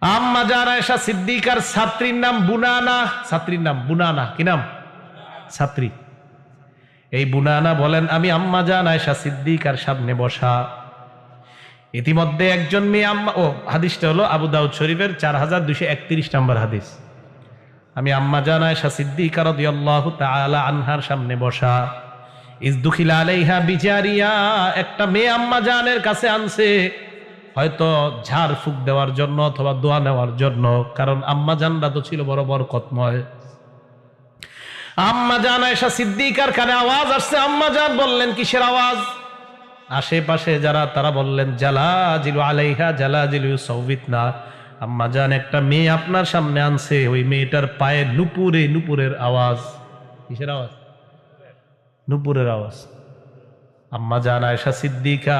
আম্মা জান আয়েশা সিদ্দিকার ছাত্রীর নাম বুনানা। ছাত্রীর নাম বুনানা, কি নাম? ছাত্রী। এই বুনানা বলেন, আমি আম্মা জান আয়েশা সিদ্দিকার সামনে বসা। ইতিমধ্যে একজন মেয়ে আম্মা, ও, হাদিসটা হলো আবু দাউদ শরীফের চার হাজার দুশো একত্রিশ নম্বর হাদিস। আমি আম্মা জান আয়েশা সিদ্দিকা রাদিয়াল্লাহু তাআলা আনহার সামনে বসা। ইজদুখিলা আলাইহা বিচারিয়া একটা মেয়ে আম্মা জানের কাছে আনছে। হয়তো ঝাড় ফুক দেওয়ার জন্য অথবা দোয়া নেওয়ার জন্য, কারণ আম্মা জানরা তো ছিল বড় বড় কতময় আম্মা জান আয়েশা সিদ্দিকার কানে আওয়াজ আসছে, আম্মা জান বললেন, কিসের আওয়াজ? আশেপাশে যারা, তারা বললেন জালা জিলু আলাইহা জালা জিলু সৌবিত না আম্মা জান, একটা মেয়ে আপনার সামনে আনছে, ওই মেয়েটার পায়ে নুপুরে, নুপুরের আওয়াজ। কিসের আওয়াজ? নুপুরের আওয়াজ। আম্মা জান আয়সা সিদ্দিকা,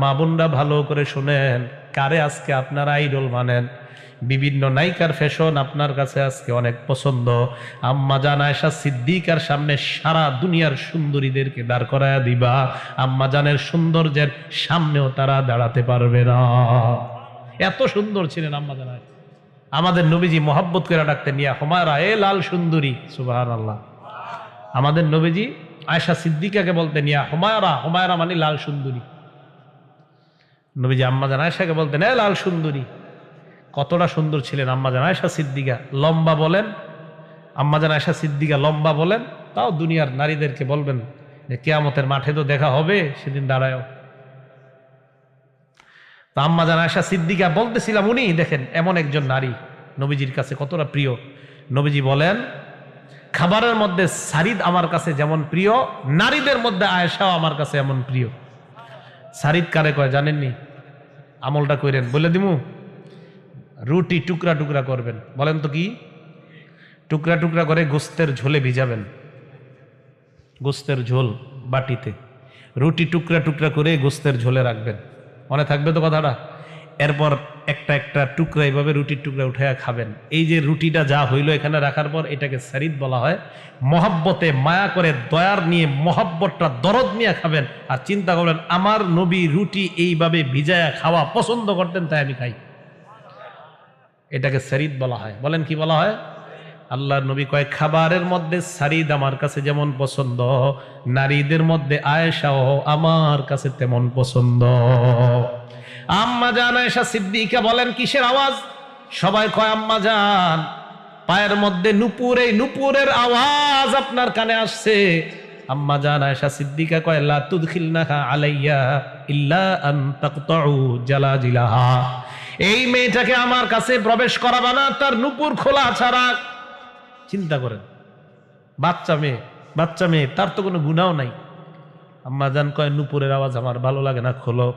মা বোনরা ভালো করে শুনেন, কারে আজকে আপনার আইডল মানেন? বিভিন্ন নায়িকার ফ্যাশন আপনার কাছে আজকে অনেক পছন্দ। আম্মা জান আয়সা সিদ্দিকার সামনে সারা দুনিয়ার সুন্দরীদেরকে দাঁড় করায় দিবা। আম্মা জানের সৌন্দর্যের সামনেও তারা দাঁড়াতে পারবে না। এত সুন্দর ছিলেন আম্মা জান আমাদের নবীজি মোহাব্বত করে ডাকতে নিয়ে হোমায়রা, এ লাল সুন্দরী। সুবাহ আল্লাহ আমাদের নবীজি আয়সা সিদ্দিকাকে বলতেন, ইয়া হুমায়রা হুমায়রা মানে লাল সুন্দরী। নবীজি আম্মাজান আয়সাকে বলতেন, এ লাল সুন্দরী। কতটা সুন্দর ছিলেন আম্মাজান আয়সা সিদ্দিকা। লম্বা বলেন আম্মাজান আয়সা সিদ্দিকা লম্বা বলেন, তাও দুনিয়ার নারীদেরকে বলবেন যে, কেয়ামতের মাঠে তো দেখা হবে, সেদিন দাঁড়ায়ও। তা আম্মাজান আয়সা সিদ্দিকা বলতেছিলাম উনি, দেখেন, এমন একজন নারী, নবীজির কাছে কতটা প্রিয়। নবীজি বলেন খাবারের মধ্যে সারিদ আমার কাছে যেমন প্রিয়, নারীদের মধ্যে আয়েশাও আমার কাছে এমন প্রিয়। সারিদ কারে কয়, জানেননি? আমলটা কইরেন, বলে দিমু, রুটি টুকরা টুকরা করবেন। বলেন তো কি? টুকরা টুকরা করে গোস্তের ঝোলে ভিজাবেন। গোস্তের ঝোল বাটিতে। রুটি টুকরা টুকরা করে গোস্তের ঝোলে রাখবেন। মনে থাকবে তো কথাটা? এরপর একটা একটা টুকরা এইভাবে রুটির টুকরা উঠে খাবেন। এই যে রুটিটা যা হইল এখানে রাখার পর এটাকে সারিদ বলা হয়, মহাব্বতে মায়া করে দয়ার নিয়ে মহাব্বতটা দরদ নিয়ে খাবেন আর চিন্তা করবেন, আমার নবী রুটি এইভাবে ভিজায়া খাওয়া পছন্দ করতেন, তাই আমি খাই। এটাকে সারিদ বলা হয়। বলেন কি বলা হয়? আল্লাহর নবী কয়, খাবারের মধ্যে সারিদ আমার কাছে যেমন পছন্দ, নারীদের মধ্যে আয়েশাও আমার কাছে তেমন পছন্দ। আম্মা জান আয়েশা সিদ্দিকা বলেন, কিসের আওয়াজ? সবাই কয়, আম্মা জান, পায়ের মধ্যে নুপুরে নুপুরের আওয়াজ আপনার কানে আসছে। আম্মা জান আয়েশা সিদ্দিকা কয়, লা তুদখিলনাহা আলাইয়া ইল্লা আন তাকতাউ জালাজিলাহা। এই মেয়েটাকে আমার কাছে প্রবেশ করাবা না, তার নুপুর খোলা ছাড়া। চিন্তা করেন, বাচ্চা মেয়ে বাচ্চা মেয়ে, তার তো কোনো গুণাও নাই। আম্মা জান কয়, নুপুরের আওয়াজ আমার ভালো লাগে না, খোলো।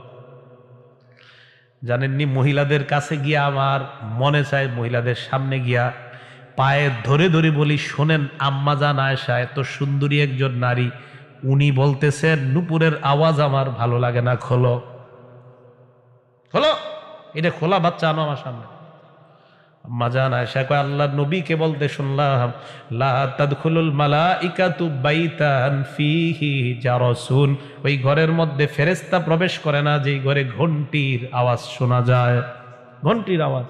জানেননি? মহিলাদের কাছে গিয়া আমার মনে চায়, মহিলাদের সামনে গিয়া পায়ে ধরে ধরে বলি, শোনেন আম্মা জান আয়সা এত সুন্দরী একজন নারী। উনি বলতেছেন, নুপুরের আওয়াজ আমার ভালো লাগে না, খোলো। খোলো? এটা খোলা বাচ্চা আনো আমার সামনে। মাজান আয়সা কয়, আল্লাহ নবী নবীকে বলতে শুনলাম, লা তাদখুলুল মালাইকাতু বাইতান ফিহি জারসুন। ওই ঘরের মধ্যে ফেরেশতা প্রবেশ করে না যেই ঘরে ঘন্টির আওয়াজ শোনা যায়। ঘন্টির আওয়াজ।